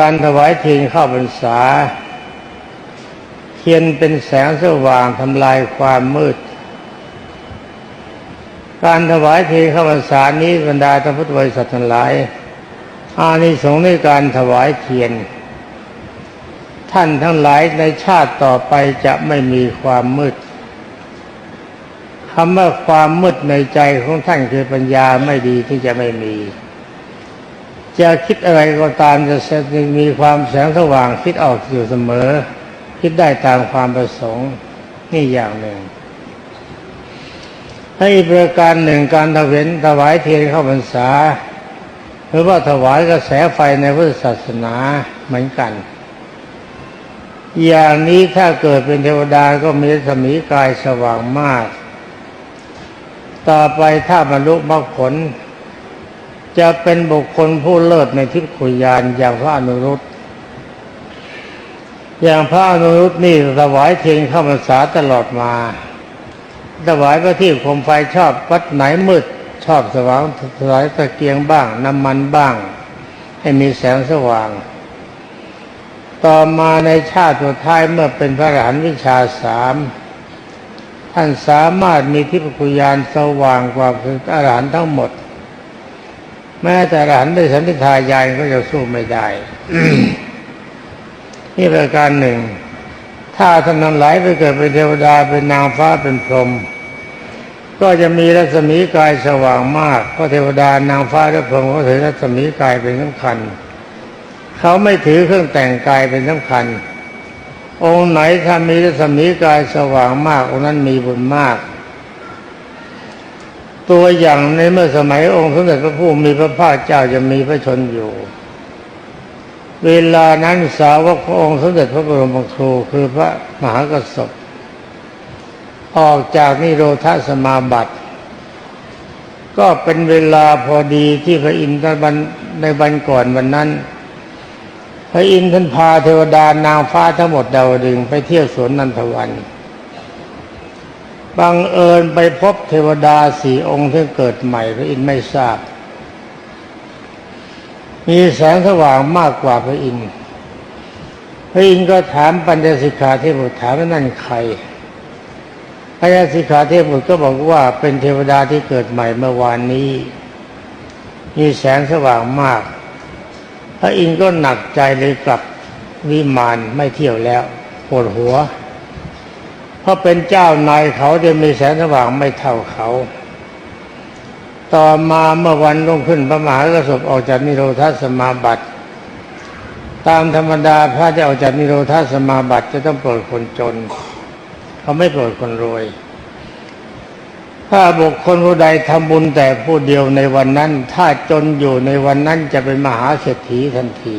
การถวายเทียนเข้าพรรษา เทียนเป็นแสงสว่างทำลายความมืด การถวายเทียนเข้าพรรษานี้บรรดาท่านพุทธบริษัททั้งหลาย อานิสงส์ในการถวายเทียน ท่านทั้งหลายในชาติต่อไปจะไม่มีความมืดคำว่าความมืดในใจของท่านคือปัญญาไม่ดีที่จะไม่มี จะคิดอะไรก็ตามจะมีความแสงสว่างคิดออกอยู่เสมอ คิดได้ตามความประสงค์นี่อย่างหนึ่งให้ประการหนึ่งการถวายถวายเทียนเข้าพรรษา หรือว่าถวายกระแสไฟในพุทธศาสนาเหมือนกัน อย่างนี้ถ้าเกิดเป็นเทวดาก็มีสมีกายสว่างมาก ต่อไปถ้าบรรลุมรรคผล จะเป็นบุคคลผู้เลิศในทิพขุยานอย่างพระอนุรุตอย่างพระอนุรุตนี่ถวายเทียนเข้าพรรษาตลอดมาถวายพระที่คมไฟชอบวัดไหนมืดชอบสว่างถวายตะเกียงบ้าง น้ำมันบ้าง ให้มีแสงสว่าง ต่อมาในชาติสุดท้ายเมื่อเป็นพระอรหันต์วิชาสามท่านสามารถมีทิพยกุยานสว่างกว่าคืออรหันต์ทั้งหมด แม้แต่อรหันต์ได้สันติทายานก็จะสู้ไม่ได้ นี่ประการหนึ่ง ถ้าท่านนั้นไหลไปเกิดเป็นเทวดาเป็นนางฟ้าเป็นพรหมก็จะมีรัศมีกายสว่างมากเพราะเทวดานางฟ้าและพรหมก็ถือรัศมีกายเป็นสำคัญ เขาไม่ถือเครื่องแต่งกายเป็นสำคัญ องค์ไหนถ้ามีรัศมีกายสว่างมาก องค์นั้นมีบุญมาก ตัวอย่างในเมื่อสมัยองค์สมเด็จพระผู้มีพระภาคเจ้าจะมีพระชนอยู่ เวลานั้นสาวกขององค์สมเด็จพระบรมครูคือพระมหากษัตริย์ออกจากนิโรธาสมาบัติ ก็เป็นเวลาพอดีที่พระอินทร์บันในบันก่อนวันนั้น พระอินทร์ท่านพาเทวดานางฟ้าทั้งหมดดาวดึงไปเที่ยวสวนนันทวัน บังเอิญไปพบเทวดาสี่องค์ที่เกิดใหม่พระอินทร์ไม่ทราบ มีแสงสว่างมากกว่าพระอินทร์พระอินทร์ก็ถามปัญญสิกขาเทพบุตรถามว่านั่นใครปัญญสิกขาเทพบุตรก็บอกว่าเป็นเทวดาที่เกิดใหม่เมื่อวานนี้ มีแสงสว่างมาก พระอินทร์ก็หนักใจเลยกลับวิมานไม่เที่ยวแล้วปวดหัว เพราะเป็นเจ้านายเขาจะมีแสงสว่างไม่เท่าเขา ต่อมาเมื่อวันรุ่งขึ้นพระมหากระสบออกจากนิโรธาสมาบัติ ตามธรรมดาพระจะออกจากนิโรธาสมาบัติจะต้องโปรดคนจน เขาไม่โปรดคนรวย ถ้าบุคคลผู้ใดทำบุญแต่ผู้เดียวในวันนั้น ถ้าจนอยู่ในวันนั้นจะเป็นมหาเศรษฐีทันที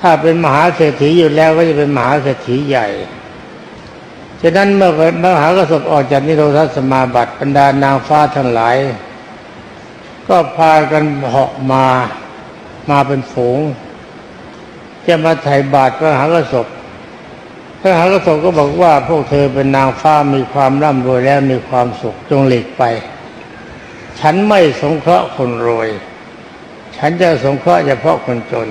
ถ้าเป็นมหาเศรษฐีอยู่แล้วก็จะเป็นมหาเศรษฐีใหญ่ ฉะนั้นเมื่อมหากษัตริย์ออกจากนิโรธาสมาบัติบรรดานางฟ้าทั้งหลาย ก็พากันเหาะมามาเป็นฝูง จะมาไถ่บาตรพระมหากษัตริย์พระมหากษัตริย์ก็บอกว่าพวกเธอเป็นนางฟ้ามีความร่ำรวยแล้วมีความสุขจงหลีกไป ฉันไม่สงเคราะห์คนรวย ฉันจะสงเคราะห์เฉพาะคนจน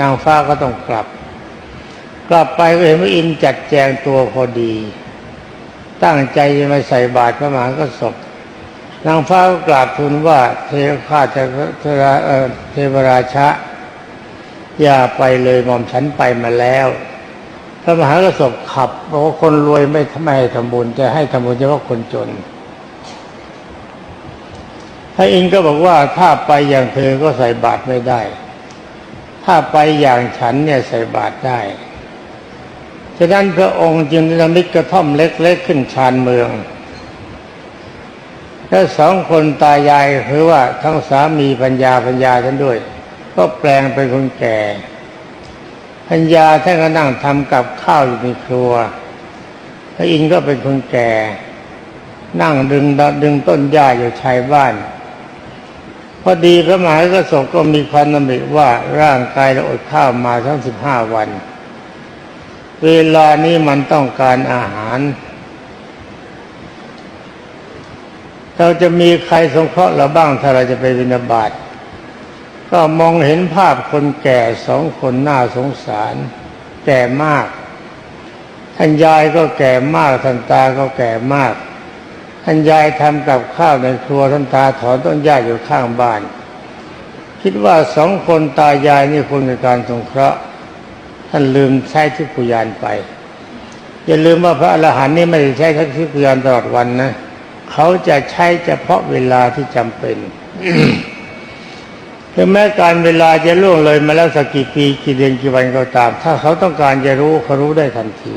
นางฟ้าก็ต้องกลับ กลับไปก็เห็นพระอินจัดแจงตัวพอดี ตั้งใจจะมาใส่บาตรพระมหากษัตริย์นางฟ้าก็กราบทูลว่าเทวข้าเทวราเทวราชะอย่าไปเลยหม่อมฉันไปมาแล้วพระมหากษัตริย์ขับบอกว่าคนรวยไม่ไม่ให้ทำบุญจะให้ทำบุญเฉพาะคนจนพระอินก็บอกว่าถ้าไปอย่างเธอก็ใส่บาตรไม่ได้ ถ้าไปอย่างฉันเนี่ยใส่บาตรได้ ฉะนั้นพระองค์จึงนิมิตกระท่อมเล็กๆขึ้นชานเมือง และสองคนตายายคือว่าทั้งสามีปัญญาปัญญาท่านด้วย ก็แปลงเป็นคนแก่ปัญญาท่านก็นั่งทำกับข้าวอยู่ในครัวพระอินก็เป็นคนแก่ นั่งดึงดึงต้นหญ้าอยู่ชายบ้าน พอดีพระมหากริย์ก็มีความนำบิว่าร่างกายเราอดข้าวมาทั้งสิบห้าวัน เวลานี้มันต้องการอาหาร เราจะมีใครสงเคราะห์เราบ้างถ้าเราจะไปวินาบาตก็มองเห็นภาพคนแก่สองคนน่าสงสาร แก่มาก ท่านยายก็แก่มากท่านตาก็แก่มากท่านยายทำกับข้าวในครัวท่านตาถอนต้นหญ้าอยู่ข้างบ้าน คิดว่าสองคนตายายนี่คนในการสงเคราะห์ ท่านลืมใช้ทิพยานไป อย่าลืมว่าพระอรหันต์นี่ไม่ได้ใช้ทั้งทิพยานตลอดวันนะเขาจะใช้เฉพาะเวลาที่จำเป็นถึงแม้การเวลาจะล่วงเลยมาแล้วสักกี่ปีกี่เดือนกี่วันก็ตาม ถ้าเขาต้องการจะรู้เขารู้ได้ทันที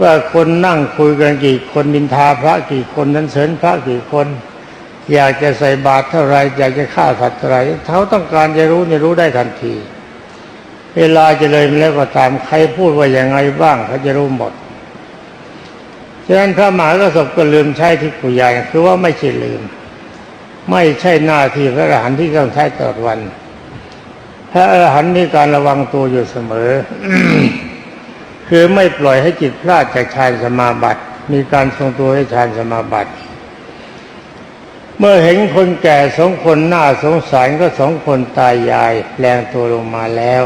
ว่าคนนั่งคุยกันกี่คนบินทาพระกี่คนนั้นเสริญพระกี่คน อยากจะใส่บาตรเท่าไรอยากจะฆ่าสัตว์เท่าไรเขาต้องการจะรู้เนี่ยรู้ได้ทันที เวลาจะเลยแล้วก็ตามใครพูดว่าอย่างไงบ้างเขาจะรู้หมด ฉะนั้นพระมหากษัตริย์ก็ลืมใช้ที่ปุยายคือว่าไม่ใช่ลืม ไม่ใช่หน้าที่พระอรหันต์ที่ต้องใช้ตลอดวัน พระอรหันต์มีการระวังตัวอยู่เสมอ คือไม่ปล่อยให้จิตพลาดจากฌานสมาบัติ มีการทรงตัวให้ฌานสมาบัติเมื่อเห็นคนแก่สองคนหน้าสงสารก็สองคนตายยายแปลงตัวลงมาแล้ว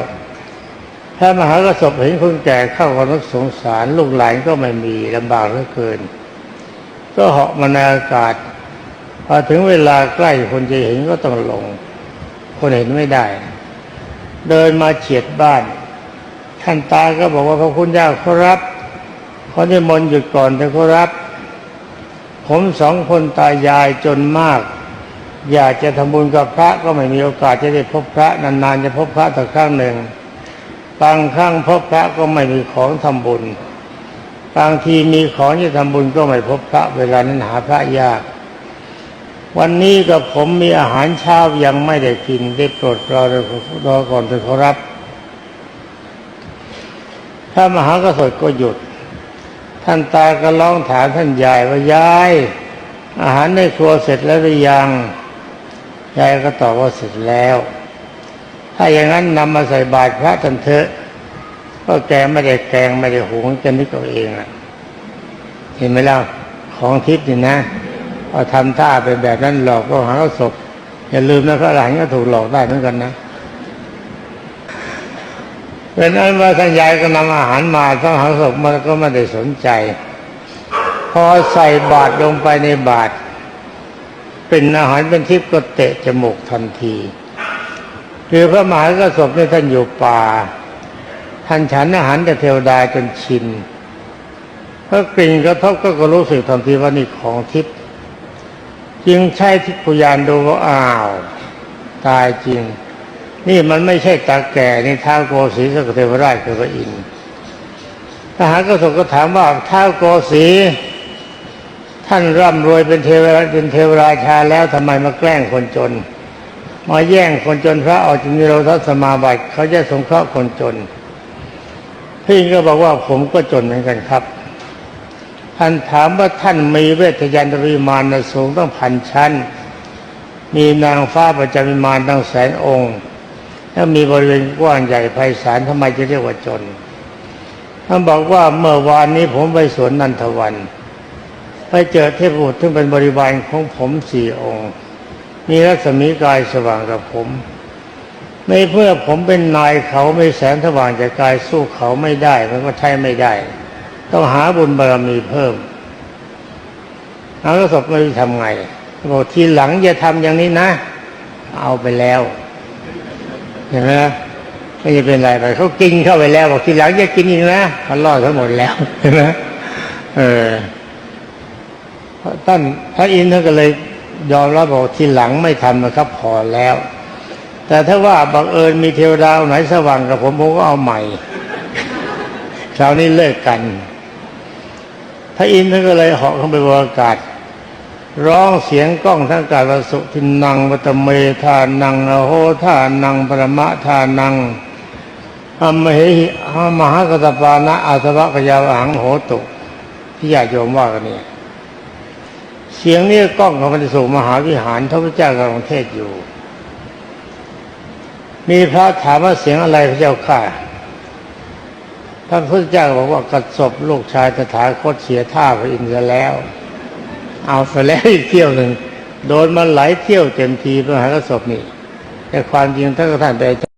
พระมหากริย์เห็นคนแก่เข้ากับนึกสงสาร ลูกหลานก็ไม่มีลำบากเหลือเกิน ก็เหาะมาในอากาศพอถึงเวลาใกล้คนจะเห็นก็ต้องลง คนเห็นไม่ได้ เดินมาเฉียดบ้าน ท่านตาก็บอกว่าพระคุณเจ้าขอรับเขอนิมนต์หยุดก่อนเถอะขอรับ ผมสองคนตายายจนมาก อยากจะทำบุญกับพระก็ไม่มีโอกาสจะได้พบพระนานๆจะพบพระแต่ครั้งหนึ่ง บางครั้งพบพระก็ไม่มีของทำบุญ บางทีมีของจะทำบุญก็ไม่พบพระเวลานั้นหาพระยาก วันนี้กับผมมีอาหารเช้ายังไม่ได้กินได้โปรดรอรอก่อนเถอะขอรับถ้ามหากษัตริย์ก็หยุด ท่านตาก็ร้องถามท่านยายว่ายาย อาหารในครัวเสร็จแล้วหรือยังยายก็ตอบว่าเสร็จแล้ว ถ้าอย่างนั้นนำมาใส่บาตรพระท่านเถอะก็แกไม่ได้แกงไม่ได้หุงจะนึกเอาเองอะเห็นไหมล่ะของทิพย์นี่นะพอทำท่าเป็นแบบนั้นหลอกก็หาศพอย่าลืมนะพระหลานก็ถูกหลอกได้เหมือนกันนะเป็นนั้นว่าท่านยายก็นำอาหารมาต้องหาศพมันก็ไม่ได้สนใจ พอใส่บาตรลงไปในบาตรเป็นอาหารเป็นทิพย์ก็เตะจมูกทันที คือพระมหากษัตริย์นี่ท่านอยู่ป่า ท่านฉันอาหารแต่เทวดาจนชินพอกลิ่นกระทบก็ก็รู้สึกทันทีว่านี่ของทิพย์จึงใช้ทิพยานดูว่าอ้าว ตายจริง นี่มันไม่ใช่ตาแก่นี่ท้าวโกสีสกเทวราชคือพระอินทร์ทหารก็ส่งก็ถามว่าท้าวโกสีท่านร่ำรวยเป็นเทวราเป็นเทวราชาแล้วทำไมมาแกล้งคนจน มาแย่งคนจนพระออกจากนิโรธสมาบัติเขาจะสงเคราะห์คนจน พี่ก็บอกว่าผมก็จนเหมือนกันครับ ท่านถามว่าท่านมีเวทยันตริมานสูงต้องพันชั้น มีนางฟ้าประจำวิมานตั้งแสนองค์ถ้ามีบริเวณกว้างใหญ่ไพศาลทำไมจะเรียกว่าจนท่านบอกว่าเมื่อวานนี้ผมไปสวนนันทวัน ไปเจอเทพบุตรซึ่งเป็นบริวารของผมสี่องค์ มีรัศมีกายสว่างกับผม ในเพื่อผมเป็นนายเขาไม่แสงสว่างจากกายสู้เขาไม่ได้ มันก็ใช้ไม่ได้ ต้องหาบุญบารมีเพิ่มเอาก็ศพไม่รู้ทำไงบอกทีหลังอย่าทำอย่างนี้นะ เอาไปแล้วเห็นไหมไม่จะเป็นไรไปเขากินเข้าไปแล้ว บอกทีหลังอย่ากินอีกนะเขาล่อทั้งหมดแล้วเห็นไหมเออท่านพระอินทร์ท่านก็เลย ยอมรับบอกทีหลังไม่ทำนะครับพอแล้ว แต่ถ้าว่าบังเอิญมีเทวดาไหนสว่างกับผมผมก็เอาใหม่คราวนี้เลิกกันพระอินทร์ท่านก็เลยเหาะขึ้นไปบนอากาศ ร้องเสียงกล้องทั้งกาลสุทินังวัตเมธานังอโหธานังปรมะธานังอมเหหิมหากตปานะอาสวะกยาหังโหตุที่ญาติโยมว่ากันเนี่ย เสียงนี้กล้องของพระสุมหาวิหารพระพุทธเจ้ากำลังเทศอยู่ มีพระถามว่าเสียงอะไรพระเจ้าข้าพระพุทธเจ้าบอกว่ากัดศพลูกชายตถาคตเสียท่าพระอินทร์แล้ว เอาไปแล้วอีกเที่ยวหนึ่งโดนมาหลายเที่ยวเต็มทีพระมหากริย์นี่แต่ความจริงท่านก็ท่านไป